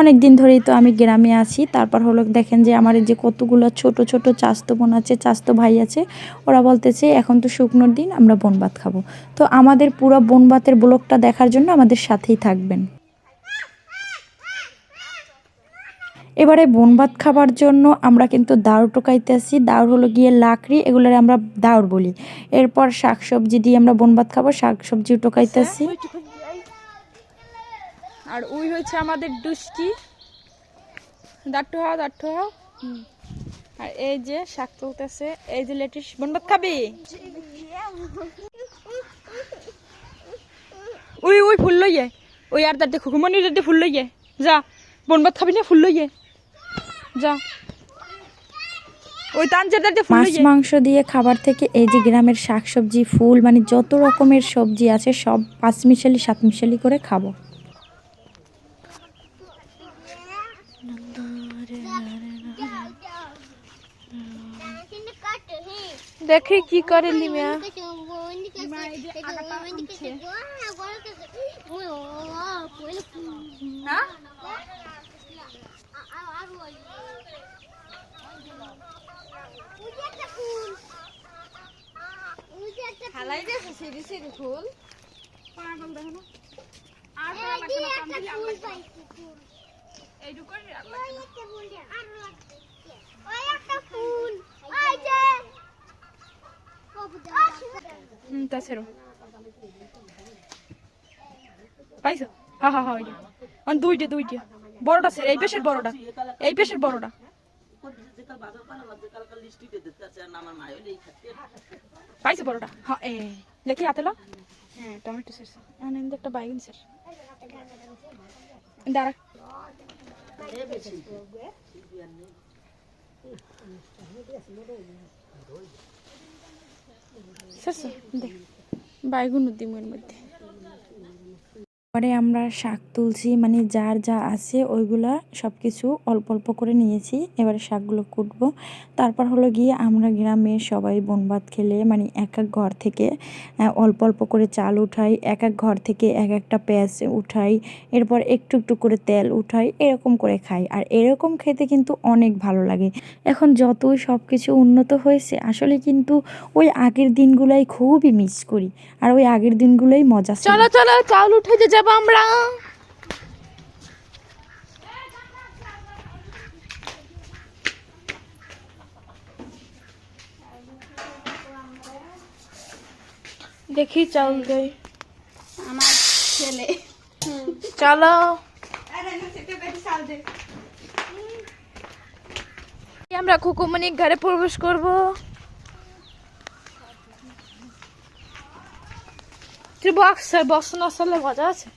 অনেক দিন ধরেই তো আমি গ্রামে আছি। তারপর হলো দেখেন যে আমার যে কতগুলো ছোট ছোট চাস্তো বোন আছে চাস্তো ভাই আছে, ওরা বলতেছে, এখন তো শুকনোর দিন, আমরা বনভাত খাব। তো আমাদের পুরো বনভাতের ব্লগটা দেখার জন্য আমাদের সাথেই থাকবেন। এবারে বনভাত খাবার জন্য আমরা কিন্তু দাউড় টোকাইতেছি দাউড় হলো গিয়ে লাকড়ি, এগুলোর আমরা দাউড় বলি। এরপর শাকসবজি দিয়ে আমরা বনভাত খাব, শাকসবজি টোকাইতেছি আর ওই হচ্ছে আমাদের দুষ্টি দাট্টু হাও দাট্টু হাও আর এই যে শাক তুলতেছে এই যে লেটিস বনবাদ খাবি? ওই ওই ফুল লইয়ে। ওই আর দাঁড়তে খুকুমনি দাঁড়তে ফুল লইয়ে। যা বনবাদ খাবি না ফুল লইয়ে। যা। ওই তানজের দাঁড়তে ফুল মাছ মাংস দিয়ে খাবার থেকে এই যে গ্রামের শাকসবজি ফুল মানে যত রকমের সবজি আছে সব পাঁচ মিশালি সাত মিশালি করে খাব। দেখে কি করে দিয়েছে সিঁড়ি সিঁড়ি ফুল দেখো না আর এইটুকু করে আল্লাহ হুম তাছাড়া পাইছো? হা হা হা ওইটা অন দুইটা দুইটা বড়টা স্যার এই পেশের বড়টা। এই পেশের বড়টা। পাইছো বড়টা? হ্যাঁ এ, দেখি হাতে লো। হ্যাঁ টমেটো স্যার কিন্তু একটা বাইগুন স্যার দাঁড়া। স্যার স্যার দেখ বাইগুন ডিমের মধ্যে পরে আমরা শাক তুলছি মানে যার যা আছে ওইগুলা সব কিছু অল্প অল্প করে নিয়েছি। এবারে শাকগুলো কুটব। তারপর হলো গিয়ে আমরা গ্রামে সবাই বনভাত খেলে মানে এক এক ঘর থেকে অল্প অল্প করে চাল উঠাই, এক এক ঘর থেকে এক একটা পেঁয়াজ উঠাই, এরপর একটু একটু করে তেল উঠাই, এরকম করে খাই। আর এরকম খেতে কিন্তু অনেক ভালো লাগে। এখন যতই সব কিছু উন্নত হয়েছে, আসলে কিন্তু ওই আগের দিনগুলাই খুবই মিস করি। আর ওই আগের দিনগুলোই মজা চলো চলো চাউল উঠে যে যাব আমরা। দেখি চল দেই আমার ছেলে। চলো। আমরা খুকুমনি ঘরে প্রবেশ করব। তুই বক্স বক্স না আসলে মজা আছে?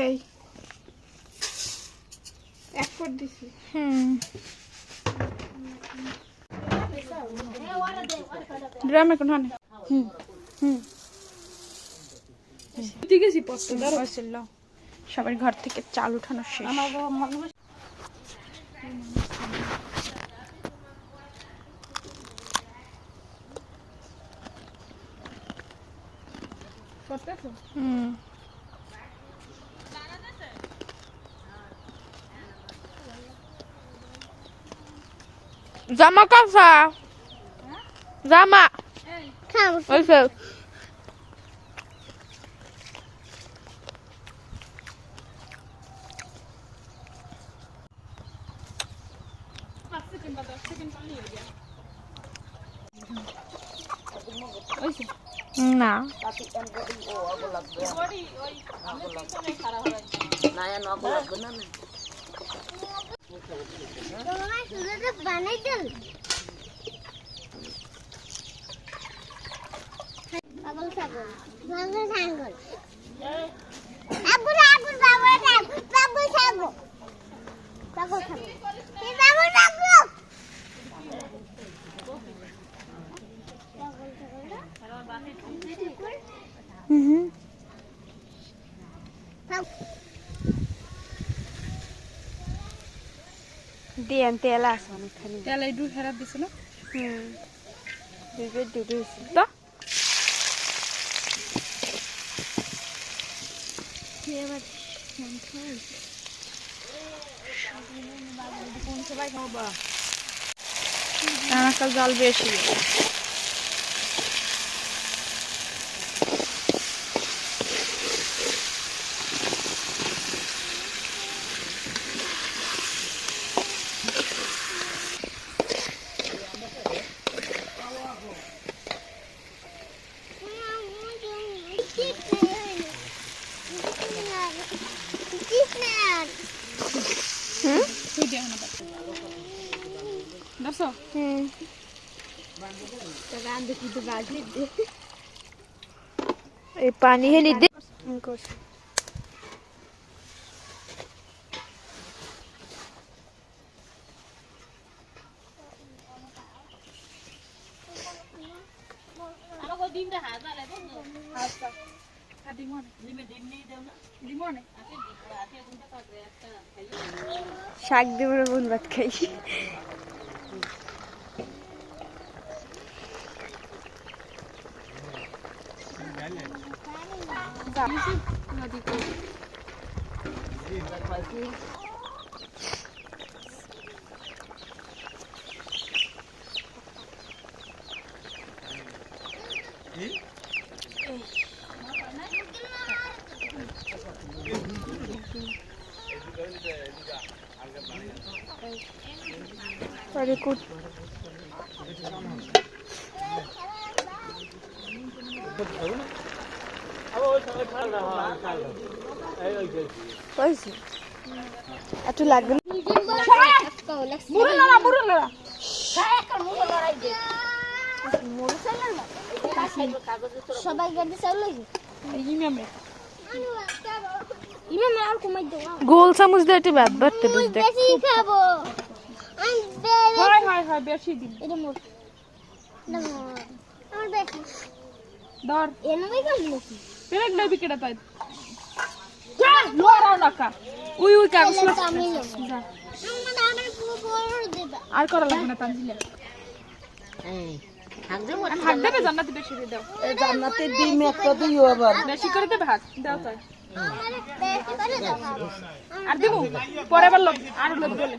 এই। এক ফুট দিছি। হুম। ড্রামে কোন হানে হুম হুম। ঠিক আছে পছন্দ হয়েছিল সবার ঘর থেকে চাল উঠানো শেষ। হুম জামা কাঁচা জামা ওই সে না। ছাগল ছাগল আগুন আগুন পাগল ছাগল পাগল ছাগল পাগল ছাগল এই পাগল ছাগল দিয়ান তেল আছে অনেকখানি তেল এই দু হেরাত দিছে না হুম দুই প্লেট তো জল বেশি দশো এই পানি হেলি দে শাক দিয়ে বলে বোন ভাত খাই। পরে একটু লাগবে না। সবাই গাড়ি চালু। ইমামে গোল চামচ দিয়ে একটু ভাত বাড়তে দেখ। বেশি খাব। আমি বেশি হয় হয় হয় বেশি দিন। এটা। আমার বেশি। ধর। এনবই খাব নাকি? পেরেক লবি কেটে তাই যা লড়াও না কা উই উই কাগজ আমি যা। আর করা লাগবে না তানজিলা। দেবে জান্নাতে বেশি দাও। ডিম একটা দিও আবার। বেশি করে দেবে হাত দাও তাই আমার বেশি করে দাও আর দেবো পরে আবার লোক আর লোক বলে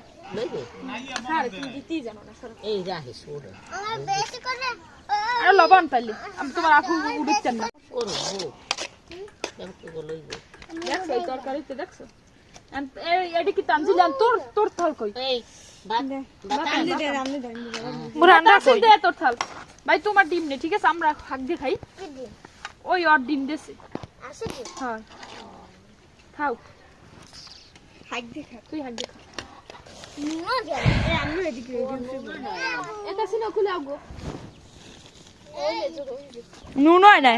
হ্যাঁ লবণ আমি তোমার না। দেখছ এই তরকারিতে দেখছ? কি তোর তোর থাল কই? তোর ভাই তোমার ডিম নেই ঠিক আছে? আমরা হাক দিয়ে খাই। ওই ওর ডিম দেছে। আসে কি হ্যাঁ খাও। হাক দিয়ে খা তুই হাক দিয়ে খা না জানি এ আমি এদিকে এটা সিনা খুলে আগো। নুন হয়। নাই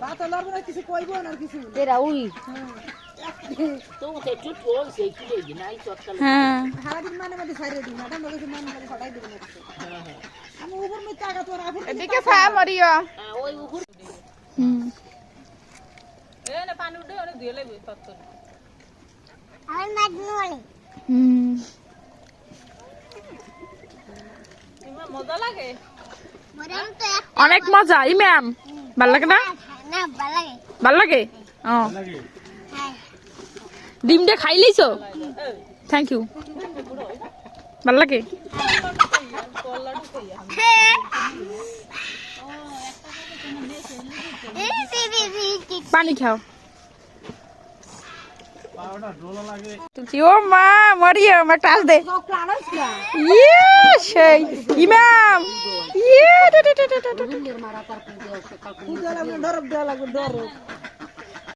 এ জান্নাত হ্যাঁ তেরা তেরা উই তো তে চুট বল সে কি নাই চটকাল। হ্যাঁ। এদিকে ফা মরিও। ওই উহুর হুম। আমার ম্যাগনোলি হুম। মরে আমি অনেক মজা ই ম্যাম ভালো লাগে না? না ভালো লাগে। হ্যাঁ। ডিমটা খাই লইছো থ্যাংক ইউ ভালো লাগে? পানী দিদি পানি খাও। ও মা মরিও মা টাচ দে। ইয়ে সেই ইমাম। ইয়ে